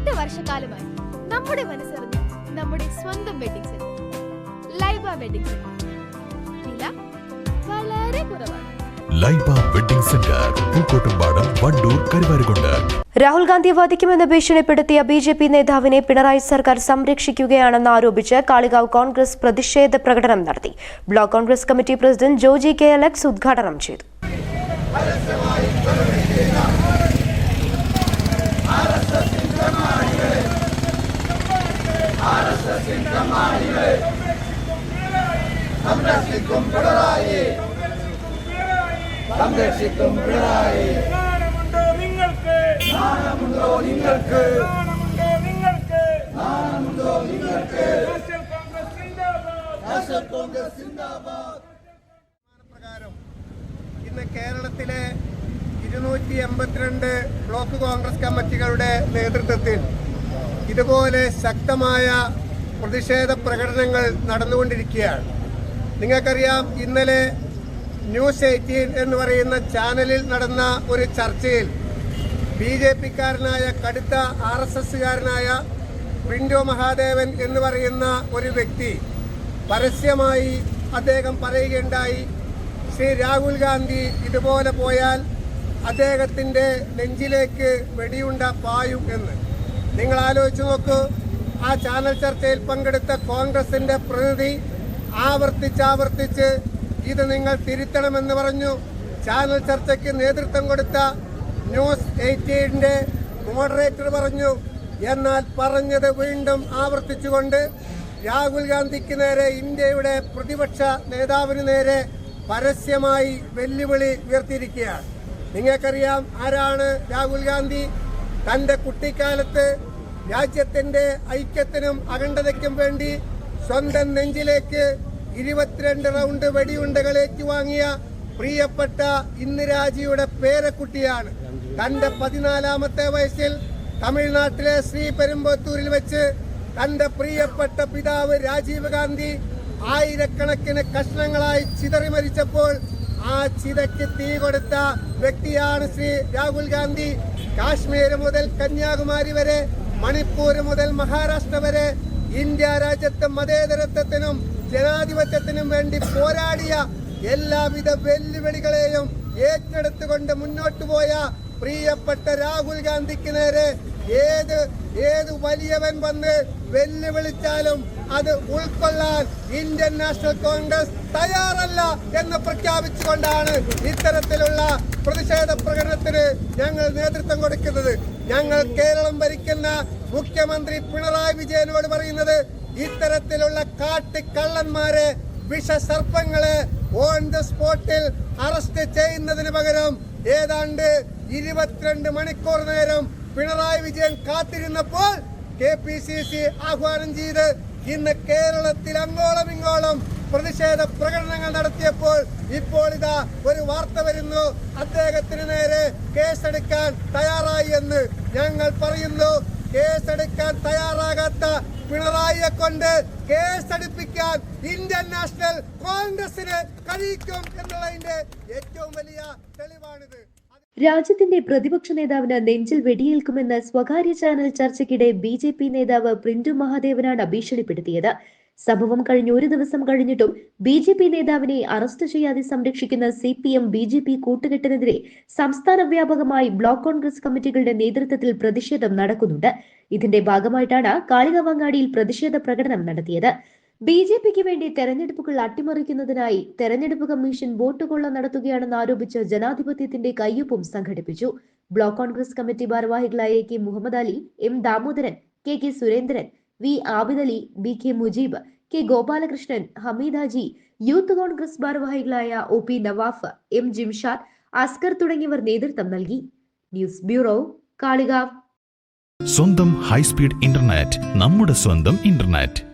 എട്ട് വർഷക്കാലമായി നമ്മുടെ മനസ്സറിഞ്ഞ് നമ്മുടെ സ്വന്തം wedding centre Laiba wedding centre വില വളരെ കുറവാണ്. Laiba wedding centre Pookkottumpadam Wandoor Karuvarakundu. Rahul ഗാന്ധിയെ വധിക്കുമെന്ന് ഭീഷണിപ്പെടുത്തിയ ബി ജെ പി നേതാവിനെ പിണറായി സർക്കാർ സംരക്ഷിക്കുകയാണെന്ന് ആരോപിച്ച് കാളികാവ് കോൺഗ്രസ് പ്രതിഷേധ പ്രകടനം നടത്തി. Block Congress committee president Joji K Alex ഉദ്ഘാടനം ചെയ്തു. നാണമുണ്ടോ നിങ്ങൾക്ക്? നാണമുണ്ടോ നിങ്ങൾക്ക്? നാണമുണ്ടോ നിങ്ങൾക്ക്? നാഷണൽ കോൺഗ്രസ് സിന്ദാബാദ്. പ്രകാരം ഇന്ന് കേരളത്തിലെ ഇരുന്നൂറ്റി എൺപത്തിരണ്ട് ബ്ലോക്ക് കോൺഗ്രസ് കമ്മിറ്റികളുടെ നേതൃത്വത്തിൽ ഇതുപോലെ ശക്തമായ പ്രതിഷേധ പ്രകടനങ്ങൾ നടന്നുകൊണ്ടിരിക്കുകയാണ്. നിങ്ങൾക്കറിയാം ഇന്നലെ ന്യൂസ് എയ്റ്റീൻ എന്ന് പറയുന്ന ചാനലിൽ നടന്ന ഒരു ചർച്ചയിൽ ബി ജെ പിക്കാരനായ കടുത്ത ആർ എസ് എസ്സുകാരനായ പ്രിൻഡോ മഹാദേവൻ എന്ന് പറയുന്ന ഒരു വ്യക്തി പരസ്യമായി അദ്ദേഹം പറയുകയുണ്ടായി. ശ്രീ രാഹുൽ ഗാന്ധി ഇതുപോലെ പോയാൽ അദ്ദേഹത്തിന്റെ നെഞ്ചിലേക്ക് വെടിയുണ്ട പായും എന്ന്. നിങ്ങൾ ആലോചിച്ച് നോക്കൂ ആ ചാനൽ ചർച്ചയിൽ പങ്കെടുത്ത കോൺഗ്രസിന്റെ പ്രതിനിധി ആവർത്തിച്ചാവർത്തിച്ച് ഇത് നിങ്ങൾ തിരുത്തണമെന്ന് പറഞ്ഞു. ചാനൽ ചർച്ചയ്ക്ക് നേതൃത്വം കൊടുത്ത ന്യൂസ് എയ്റ്റീന്റെ മോഡറേറ്റർ പറഞ്ഞു. എന്നാൽ പറഞ്ഞത് വീണ്ടും ആവർത്തിച്ചുകൊണ്ട് രാഹുൽ ഗാന്ധിക്ക് നേരെ ഇന്ത്യയുടെ പ്രതിപക്ഷ നേതാവിന് നേരെ പരസ്യമായി വെല്ലുവിളി ഉയർത്തിയിരിക്കുകയാണ്. നിങ്ങൾക്കറിയാം ആരാണ് രാഹുൽ ഗാന്ധി? തന്റെ കുട്ടിക്കാലത്ത് രാജ്യത്തിന്റെ ഐക്യത്തിനും അഖണ്ഡതയ്ക്കും വേണ്ടി സ്വന്തം നെഞ്ചിലേക്ക് ഇരുപത്തിരണ്ട് റൗണ്ട് വെടിയുണ്ടകൾ വാങ്ങിയ പ്രിയപ്പെട്ട ഇന്ദിരാജിയുടെ പേരക്കുട്ടിയാണ്. തന്റെ പതിനാലാമത്തെ വയസ്സിൽ തമിഴ്നാട്ടിലെ ശ്രീ പെരുമ്പത്തൂരിൽ വെച്ച് തന്റെ പ്രിയപ്പെട്ട പിതാവ് രാജീവ് ഗാന്ധി ആയിരക്കണക്കിന് കഷ്ണങ്ങളായി ചിതറി മരിച്ചപ്പോൾ ആ ചിതയ്ക്ക് തീ കൊടുത്ത വ്യക്തിയാണ് ശ്രീ രാഹുൽ ഗാന്ധി. കാശ്മീർ മുതൽ കന്യാകുമാരി വരെ മണിപ്പൂർ മുതൽ മഹാരാഷ്ട്ര വരെ ഇന്ത്യ രാജ്യത്തെ മതേതരത്വത്തിനും ജനാധിപത്യത്തിനും വേണ്ടി പോരാടിയ എല്ലാവിധ വെല്ലുവിളികളെയും ഏറ്റെടുത്തുകൊണ്ട് മുന്നോട്ട് പോയ പ്രിയപ്പെട്ട രാഹുൽ ഗാന്ധിക്ക് നേരെ ഏത് ഏത് വലിയവൻ വന്ന് വെല്ലുവിളിച്ചാലും അത് ഉൾക്കൊള്ളാൻ ഇന്ത്യൻ നാഷണൽ കോൺഗ്രസ് തയ്യാറല്ല എന്ന് പ്രഖ്യാപിച്ചുകൊണ്ടാണ് ഇത്തരത്തിലുള്ള പ്രതിഷേധ പ്രകടനത്തിന് ഞങ്ങൾ നേതൃത്വം കൊടുക്കുന്നത്. ഞങ്ങൾ കേരളം ഭരിക്കുന്ന മുഖ്യമന്ത്രി പിണറായി വിജയനോട് പറയുന്നത് ഇത്തരത്തിലുള്ള കാട്ടിക്കള്ളന്മാരെ വിഷസർപ്പങ്ങളെ ഓൺ ദ സ്പോട്ടിൽ അറസ്റ്റ് ചെയ്യുന്നതിന് പകരം ഏതാണ്ട് ഇരുപത്തിരണ്ട് മണിക്കൂർ നേരം പിണറായി വിജയൻ കാത്തിരുന്നപ്പോൾ കെ പി സി സി ആഹ്വാനം ചെയ്ത് ഇന്ന് കേരളത്തിൽ അങ്ങോളം ഇങ്ങോളം പ്രതിഷേധ പ്രകടനങ്ങൾ നടത്തിയപ്പോൾ ഇപ്പോൾ ഇതാ ഒരു വാർത്ത വരുന്നു. അദ്ദേഹത്തിന് നേരെ കേസെടുക്കാൻ തയ്യാറായി എന്ന് ഞങ്ങൾ പറയുന്നു. കേസെടുക്കാൻ തയ്യാറാകാത്ത പിണറായിയെ കൊണ്ട് കേസെടുപ്പിക്കാൻ ഇന്ത്യൻ നാഷണൽ കോൺഗ്രസിന് കഴിയിക്കും എന്നുള്ളതിന്റെ ഏറ്റവും വലിയ തെളിവാണിത്. രാജ്യത്തിന്റെ പ്രതിപക്ഷ നേതാവിന് നെഞ്ചിൽ വെടിയേൽക്കുമെന്ന് സ്വകാര്യ ചാനൽ ചർച്ചയ്ക്കിടെ ബി ജെ പി നേതാവ് പ്രിന്റു മഹാദേവനാണ് ഭീഷണിപ്പെടുത്തിയത്. സംഭവം കഴിഞ്ഞ് ഒരു ദിവസം കഴിഞ്ഞിട്ടും ബി ജെ പി നേതാവിനെ അറസ്റ്റ് ചെയ്യാതെ സംരക്ഷിക്കുന്ന C P M B J P കൂട്ടുകെട്ടിനെതിരെ സംസ്ഥാന വ്യാപകമായി ബ്ലോക്ക് കോൺഗ്രസ് കമ്മിറ്റികളുടെ നേതൃത്വത്തിൽ പ്രതിഷേധം നടക്കുന്നുണ്ട്. ഇതിന്റെ ഭാഗമായിട്ടാണ് കാളികവങ്ങാടിയിൽ പ്രതിഷേധ പ്രകടനം നടത്തിയത്. ബി ജെ പിക്ക് വേണ്ടി തെരഞ്ഞെടുപ്പുകൾ അട്ടിമറിക്കുന്നതിനായി തെരഞ്ഞെടുപ്പ് കമ്മീഷൻ വോട്ട് കൊള്ള നടത്തുകയാണെന്ന് ആരോപിച്ച് ജനാധിപത്യത്തിന്റെ കയ്യൊപ്പും സംഘടിപ്പിച്ചു. ബ്ലോക്ക് കോൺഗ്രസ് കമ്മിറ്റി ഭാരവാഹികളായ K Muhammad Ali M Damodaran K K Surendran V Abidali B K Mujeeb K Gopalakrishnan Hameedaji youth Congress ഭാരവാഹികളായ O P Nawaf M Jimshad Askar തുടങ്ങിയവർ നേതൃത്വം നൽകി. News bureau Kalikavu. സ്വന്തം ഹൈസ്പീഡ് ഇന്റർനെറ്റ് നമ്മുടെ സ്വന്തം internet.